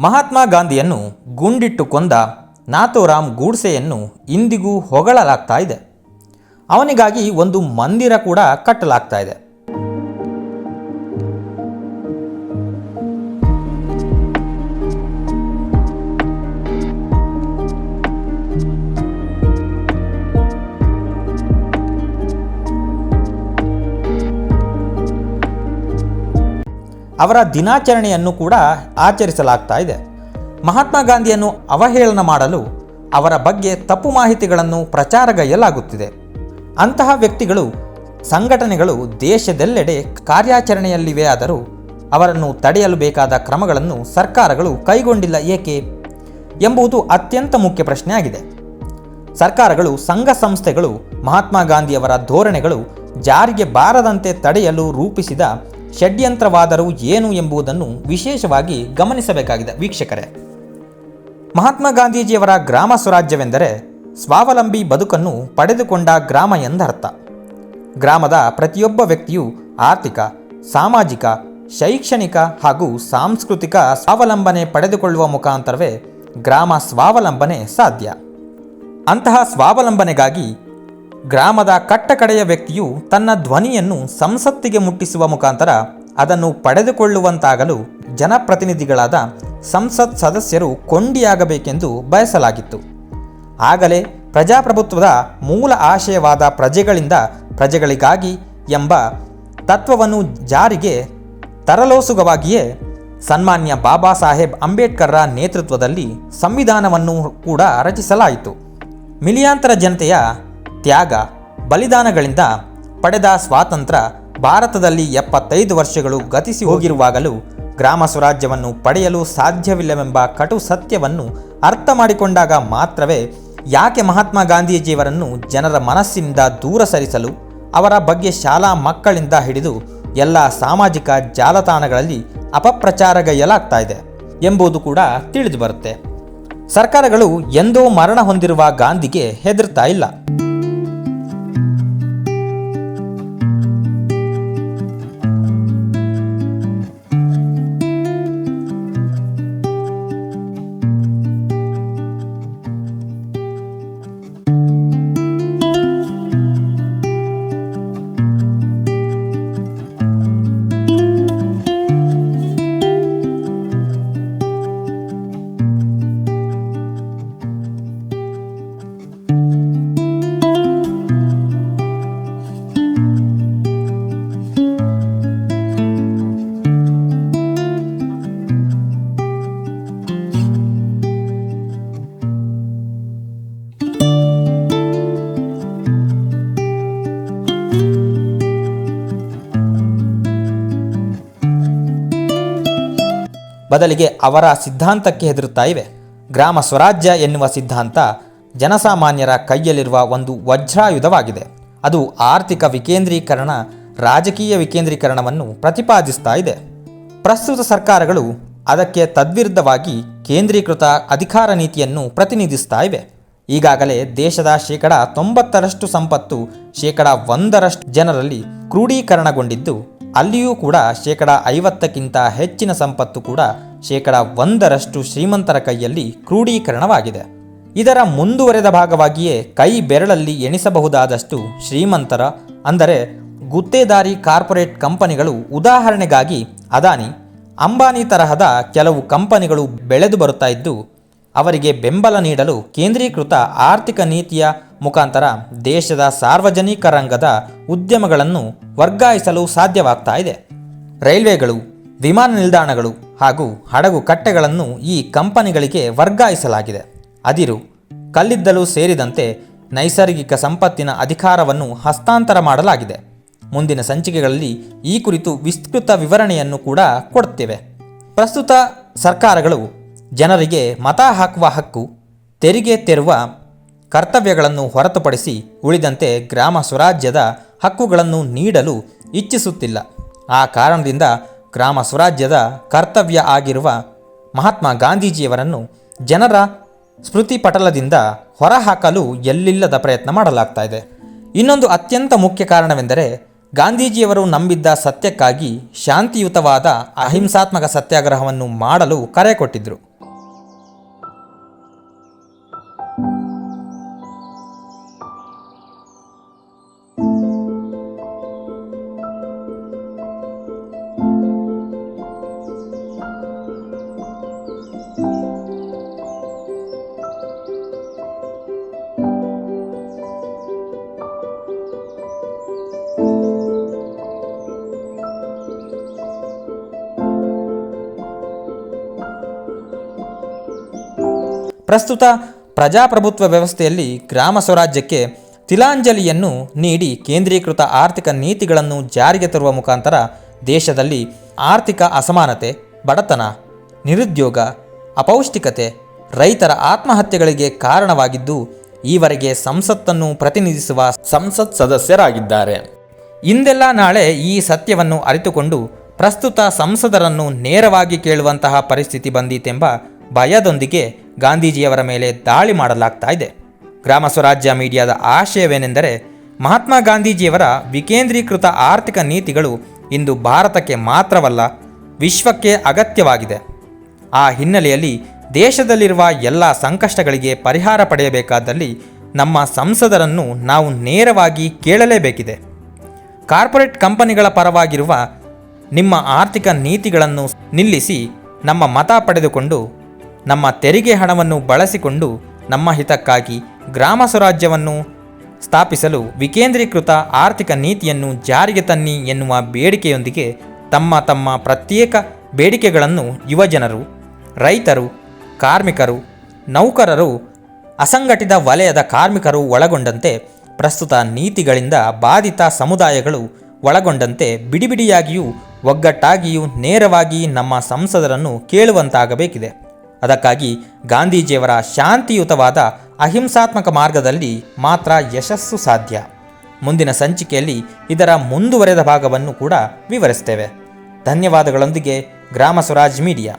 ಮಹಾತ್ಮ ಗಾಂಧಿಯನ್ನು ಗುಂಡಿಟ್ಟು ಕೊಂದ ನಾಥೋರಾಮ್ ಗೂಡ್ಸೆಯನ್ನು ಇಂದಿಗೂ ಹೊಗಳಲಾಗ್ತಾ ಇದೆ. ಅವನಿಗಾಗಿ ಒಂದು ಮಂದಿರ ಕೂಡ ಕಟ್ಟಲಾಗ್ತಾ ಇದೆ. ಅವರ ದಿನಾಚರಣೆಯನ್ನು ಕೂಡ ಆಚರಿಸಲಾಗ್ತಾ ಇದೆ. ಮಹಾತ್ಮ ಗಾಂಧಿಯನ್ನು ಅವಹೇಳನ ಮಾಡಲು ಅವರ ಬಗ್ಗೆ ತಪ್ಪು ಮಾಹಿತಿಗಳನ್ನು ಪ್ರಚಾರಗೈಯಲಾಗುತ್ತಿದೆ. ಅಂತಹ ವ್ಯಕ್ತಿಗಳು, ಸಂಘಟನೆಗಳು ದೇಶದೆಲ್ಲೆಡೆ ಕಾರ್ಯಾಚರಣೆಯಲ್ಲಿವೆ ಆದರೂ ಅವರನ್ನು ತಡೆಯಲು ಬೇಕಾದ ಕ್ರಮಗಳನ್ನು ಸರ್ಕಾರಗಳು ಕೈಗೊಂಡಿಲ್ಲ ಏಕೆ ಎಂಬುದು ಅತ್ಯಂತ ಮುಖ್ಯ ಪ್ರಶ್ನೆಯಾಗಿದೆ. ಸರ್ಕಾರಗಳು, ಸಂಘ ಸಂಸ್ಥೆಗಳು, ಮಹಾತ್ಮ ಗಾಂಧಿಯವರ ಧೋರಣೆಗಳು ಜಾರಿಗೆ ಬಾರದಂತೆ ತಡೆಯಲು ರೂಪಿಸಿದ ಷಡ್ಯಂತ್ರವಾದರೂ ಏನು ಎಂಬುದನ್ನು ವಿಶೇಷವಾಗಿ ಗಮನಿಸಬೇಕಾಗಿದೆ, ವೀಕ್ಷಕರೇ. ಮಹಾತ್ಮ ಗಾಂಧೀಜಿಯವರ ಗ್ರಾಮ ಸ್ವರಾಜ್ಯವೆಂದರೆ ಸ್ವಾವಲಂಬಿ ಬದುಕನ್ನು ಪಡೆದುಕೊಂಡ ಗ್ರಾಮ ಎಂದರ್ಥ. ಗ್ರಾಮದ ಪ್ರತಿಯೊಬ್ಬ ವ್ಯಕ್ತಿಯು ಆರ್ಥಿಕ, ಸಾಮಾಜಿಕ, ಶೈಕ್ಷಣಿಕ ಹಾಗೂ ಸಾಂಸ್ಕೃತಿಕ ಸ್ವಾವಲಂಬನೆ ಪಡೆದುಕೊಳ್ಳುವ ಮುಖಾಂತರವೇ ಗ್ರಾಮ ಸ್ವಾವಲಂಬನೆ ಸಾಧ್ಯ. ಅಂತಹ ಸ್ವಾವಲಂಬನೆಗಾಗಿ ಗ್ರಾಮದ ಕಟ್ಟಕಡೆಯ ವ್ಯಕ್ತಿಯು ತನ್ನ ಧ್ವನಿಯನ್ನು ಸಂಸತ್ತಿಗೆ ಮುಟ್ಟಿಸುವ ಮುಖಾಂತರ ಅದನ್ನು ಪಡೆದುಕೊಳ್ಳುವಂತಾಗಲು ಜನಪ್ರತಿನಿಧಿಗಳಾದ ಸಂಸತ್ ಸದಸ್ಯರು ಕೊಂಡಿಯಾಗಬೇಕೆಂದು ಬಯಸಲಾಗಿತ್ತು. ಆಗಲೇ ಪ್ರಜಾಪ್ರಭುತ್ವದ ಮೂಲ ಆಶಯವಾದ ಪ್ರಜೆಗಳಿಂದ ಪ್ರಜೆಗಳಿಗಾಗಿ ಎಂಬ ತತ್ವವನ್ನು ಜಾರಿಗೆ ತರಲೋಸುಗವಾಗಿಯೇ ಸನ್ಮಾನ್ಯ ಬಾಬಾ ಸಾಹೇಬ್ ಅಂಬೇಡ್ಕರ್ರ ನೇತೃತ್ವದಲ್ಲಿ ಸಂವಿಧಾನವನ್ನು ಕೂಡ ರಚಿಸಲಾಯಿತು. ಮಿಲಿಯಾಂತರ ಜನತೆಯ ತ್ಯಾಗ, ಬಲಿದಾನಗಳಿಂದ ಪಡೆದ ಸ್ವಾತಂತ್ರ್ಯ ಭಾರತದಲ್ಲಿ ಎಪ್ಪತ್ತೈದು ವರ್ಷಗಳು ಗತಿಸಿ ಹೋಗಿರುವಾಗಲೂ ಗ್ರಾಮ ಸ್ವರಾಜ್ಯವನ್ನು ಪಡೆಯಲು ಸಾಧ್ಯವಿಲ್ಲವೆಂಬ ಕಟು ಸತ್ಯವನ್ನು ಅರ್ಥ ಮಾಡಿಕೊಂಡಾಗ ಮಾತ್ರವೇ ಯಾಕೆ ಮಹಾತ್ಮ ಗಾಂಧೀಜಿಯವರನ್ನು ಜನರ ಮನಸ್ಸಿನಿಂದ ದೂರ ಸರಿಸಲು, ಅವರ ಬಗ್ಗೆ ಶಾಲಾ ಮಕ್ಕಳಿಂದ ಹಿಡಿದು ಎಲ್ಲ ಸಾಮಾಜಿಕ ಜಾಲತಾಣಗಳಲ್ಲಿ ಅಪಪ್ರಚಾರಗೈಯಲಾಗ್ತಾ ಇದೆ ಎಂಬುದು ಕೂಡ ತಿಳಿದು ಬರುತ್ತೆ. ಸರ್ಕಾರಗಳು ಎಂದೋ ಮರಣ ಹೊಂದಿರುವ ಗಾಂಧಿಗೆ ಹೆದರ್ತಾ ಇಲ್ಲ. ಬದಲಿಗೆ ಅವರ ಸಿದ್ಧಾಂತಕ್ಕೆ ಹೆದರುತ್ತಾ ಇವೆ. ಗ್ರಾಮ ಸ್ವರಾಜ್ಯ ಎನ್ನುವ ಸಿದ್ಧಾಂತ ಜನಸಾಮಾನ್ಯರ ಕೈಯಲ್ಲಿರುವ ಒಂದು ವಜ್ರಾಯುಧವಾಗಿದೆ. ಅದು ಆರ್ಥಿಕ ವಿಕೇಂದ್ರೀಕರಣ, ರಾಜಕೀಯ ವಿಕೇಂದ್ರೀಕರಣವನ್ನು ಪ್ರತಿಪಾದಿಸ್ತಾ ಇದೆ. ಪ್ರಸ್ತುತ ಸರ್ಕಾರಗಳು ಅದಕ್ಕೆ ತದ್ವಿರುದ್ಧವಾಗಿ ಕೇಂದ್ರೀಕೃತ ಅಧಿಕಾರ ನೀತಿಯನ್ನು ಪ್ರತಿನಿಧಿಸ್ತಾ ಇವೆ. ಈಗಾಗಲೇ ದೇಶದ ಶೇಕಡ ತೊಂಬತ್ತರಷ್ಟು ಸಂಪತ್ತು, ಶೇಕಡ ಒಂದರಷ್ಟು ಜನರಲ್ಲಿ ಕ್ರೋಢೀಕರಣಗೊಂಡಿದ್ದು ಅಲ್ಲಿಯೂ ಕೂಡ ಶೇಕಡ ಐವತ್ತಕ್ಕಿಂತ ಹೆಚ್ಚಿನ ಸಂಪತ್ತು ಕೂಡ ಶೇಕಡ ಒಂದರಷ್ಟು ಶ್ರೀಮಂತರ ಕೈಯಲ್ಲಿ ಕ್ರೋಢೀಕರಣವಾಗಿದೆ ಇದರ ಮುಂದುವರೆದ ಭಾಗವಾಗಿಯೇ ಕೈ ಬೆರಳಲ್ಲಿ ಎಣಿಸಬಹುದಾದಷ್ಟು ಶ್ರೀಮಂತರ, ಅಂದರೆ ಗುತ್ತೇದಾರಿ ಕಾರ್ಪೊರೇಟ್ ಕಂಪನಿಗಳು ಉದಾಹರಣೆಗಾಗಿ ಅದಾನಿ, ಅಂಬಾನಿ ತರಹದ ಕೆಲವು ಕಂಪನಿಗಳು ಬೆಳೆದು ಬರುತ್ತಾ ಇದ್ದು, ಅವರಿಗೆ ಬೆಂಬಲ ನೀಡಲು ಕೇಂದ್ರೀಕೃತ ಆರ್ಥಿಕ ನೀತಿಯ ಮುಖಾಂತರ ದೇಶದ ಸಾರ್ವಜನಿಕ ರಂಗದ ಉದ್ಯಮಗಳನ್ನು ವರ್ಗಾಯಿಸಲು ಸಾಧ್ಯವಾಗ್ತಾ ಇದೆ. ರೈಲ್ವೆಗಳು, ವಿಮಾನ ನಿಲ್ದಾಣಗಳು ಹಾಗೂ ಹಡಗು ಕಟ್ಟೆಗಳನ್ನು ಈ ಕಂಪನಿಗಳಿಗೆ ವರ್ಗಾಯಿಸಲಾಗಿದೆ. ಅದಿರು, ಕಲ್ಲಿದ್ದಲು ಸೇರಿದಂತೆ ನೈಸರ್ಗಿಕ ಸಂಪತ್ತಿನ ಅಧಿಕಾರವನ್ನು ಹಸ್ತಾಂತರ ಮಾಡಲಾಗಿದೆ. ಮುಂದಿನ ಸಂಚಿಕೆಗಳಲ್ಲಿ ಈ ಕುರಿತು ವಿಸ್ತೃತ ವಿವರಣೆಯನ್ನು ಕೂಡ ಕೊಡುತ್ತೇವೆ. ಪ್ರಸ್ತುತ ಸರ್ಕಾರಗಳು ಜನರಿಗೆ ಮತ ಹಾಕುವ ಹಕ್ಕು, ತೆರಿಗೆ ತೆರುವ ಕರ್ತವ್ಯಗಳನ್ನು ಹೊರತುಪಡಿಸಿ ಉಳಿದಂತೆ ಗ್ರಾಮ ಸ್ವರಾಜ್ಯದ ಹಕ್ಕುಗಳನ್ನು ನೀಡಲು ಇಚ್ಛಿಸುತ್ತಿಲ್ಲ. ಆ ಕಾರಣದಿಂದ ಗ್ರಾಮ ಸ್ವರಾಜ್ಯದ ಕರ್ತವ್ಯ ಆಗಿರುವ ಮಹಾತ್ಮ ಗಾಂಧೀಜಿಯವರನ್ನು ಜನರ ಸ್ಮೃತಿ ಪಟಲದಿಂದ ಹೊರಹಾಕಲು ಎಲ್ಲಿಲ್ಲದ ಪ್ರಯತ್ನ ಮಾಡಲಾಗ್ತಾ ಇದೆ. ಇನ್ನೊಂದು ಅತ್ಯಂತ ಮುಖ್ಯ ಕಾರಣವೆಂದರೆ ಗಾಂಧೀಜಿಯವರು ನಂಬಿದ್ದ ಸತ್ಯಕ್ಕಾಗಿ ಶಾಂತಿಯುತವಾದ ಅಹಿಂಸಾತ್ಮಕ ಸತ್ಯಾಗ್ರಹವನ್ನು ಮಾಡಲು ಕರೆ ಕೊಟ್ಟಿದ್ದರು ಪ್ರಸ್ತುತ ಪ್ರಜಾಪ್ರಭುತ್ವ ವ್ಯವಸ್ಥೆಯಲ್ಲಿ ಗ್ರಾಮ ಸ್ವರಾಜ್ಯಕ್ಕೆ ತಿಲಾಂಜಲಿಯನ್ನು ನೀಡಿ ಕೇಂದ್ರೀಕೃತ ಆರ್ಥಿಕ ನೀತಿಗಳನ್ನು ಜಾರಿಗೆ ತರುವ ಮುಖಾಂತರ ದೇಶದಲ್ಲಿ ಆರ್ಥಿಕ ಅಸಮಾನತೆ, ಬಡತನ, ನಿರುದ್ಯೋಗ, ಅಪೌಷ್ಟಿಕತೆ, ರೈತರ ಆತ್ಮಹತ್ಯೆಗಳಿಗೆ ಕಾರಣವಾಗಿದ್ದು ಈವರೆಗೆ ಸಂಸತ್ತನ್ನು ಪ್ರತಿನಿಧಿಸುವ ಸಂಸತ್ ಸದಸ್ಯರಾಗಿದ್ದಾರೆ. ಇಂದೆಲ್ಲ ನಾಳೆ ಈ ಸತ್ಯವನ್ನು ಅರಿತುಕೊಂಡು ಪ್ರಸ್ತುತ ಸಂಸದರನ್ನು ನೇರವಾಗಿ ಕೇಳುವಂತಹ ಪರಿಸ್ಥಿತಿ ಬಂದಿತೆಂಬ ಭಯದೊಂದಿಗೆ ಗಾಂಧೀಜಿಯವರ ಮೇಲೆ ದಾಳಿ ಮಾಡಲಾಗ್ತಾ ಇದೆ. ಗ್ರಾಮ ಸ್ವರಾಜ್ಯ ಮೀಡಿಯಾದ ಆಶಯವೇನೆಂದರೆ, ಮಹಾತ್ಮ ಗಾಂಧೀಜಿಯವರ ವಿಕೇಂದ್ರೀಕೃತ ಆರ್ಥಿಕ ನೀತಿಗಳು ಇಂದು ಭಾರತಕ್ಕೆ ಮಾತ್ರವಲ್ಲ, ವಿಶ್ವಕ್ಕೆ ಅಗತ್ಯವಾಗಿದೆ. ಆ ಹಿನ್ನೆಲೆಯಲ್ಲಿ ದೇಶದಲ್ಲಿರುವ ಎಲ್ಲ ಸಂಕಷ್ಟಗಳಿಗೆ ಪರಿಹಾರ ಪಡೆಯಬೇಕಾದಲ್ಲಿ ನಮ್ಮ ಸಂಸದರನ್ನು ನಾವು ನೇರವಾಗಿ ಕೇಳಲೇಬೇಕಿದೆ. ಕಾರ್ಪೊರೇಟ್ ಕಂಪನಿಗಳ ಪರವಾಗಿರುವ ನಿಮ್ಮ ಆರ್ಥಿಕ ನೀತಿಗಳನ್ನು ನಿಲ್ಲಿಸಿ ನಮ್ಮ ಮತ ಪಡೆದುಕೊಂಡು ನಮ್ಮ ತೆರಿಗೆ ಹಣವನ್ನು ಬಳಸಿಕೊಂಡು ನಮ್ಮ ಹಿತಕ್ಕಾಗಿ ಗ್ರಾಮ ಸ್ವರಾಜ್ಯವನ್ನು ಸ್ಥಾಪಿಸಲು ವಿಕೇಂದ್ರೀಕೃತ ಆರ್ಥಿಕ ನೀತಿಯನ್ನು ಜಾರಿಗೆ ತನ್ನಿ ಎನ್ನುವ ಬೇಡಿಕೆಯೊಂದಿಗೆ ತಮ್ಮ ತಮ್ಮ ಪ್ರತ್ಯೇಕ ಬೇಡಿಕೆಗಳನ್ನು ಯುವಜನರು, ರೈತರು, ಕಾರ್ಮಿಕರು, ನೌಕರರು, ಅಸಂಘಟಿತ ವಲಯದ ಕಾರ್ಮಿಕರು ಒಳಗೊಂಡಂತೆ ಪ್ರಸ್ತುತ ನೀತಿಗಳಿಂದ ಬಾಧಿತ ಸಮುದಾಯಗಳು ಒಳಗೊಂಡಂತೆ ಬಿಡಿಬಿಡಿಯಾಗಿಯೂ ಒಗ್ಗಟ್ಟಾಗಿಯೂ ನೇರವಾಗಿ ನಮ್ಮ ಸಂಸದರನ್ನು ಕೇಳುವಂತಾಗಬೇಕಿದೆ. ಅದಕ್ಕಾಗಿ ಗಾಂಧೀಜಿಯವರ ಶಾಂತಿಯುತವಾದ ಅಹಿಂಸಾತ್ಮಕ ಮಾರ್ಗದಲ್ಲಿ ಮಾತ್ರ ಯಶಸ್ಸು ಸಾಧ್ಯ. ಮುಂದಿನ ಸಂಚಿಕೆಯಲ್ಲಿ ಇದರ ಮುಂದುವರೆದ ಭಾಗವನ್ನು ಕೂಡ ವಿವರಿಸ್ತೇವೆ. ಧನ್ಯವಾದಗಳೊಂದಿಗೆ ಗ್ರಾಮ ಸ್ವರಾಜ್ ಮೀಡಿಯಾ.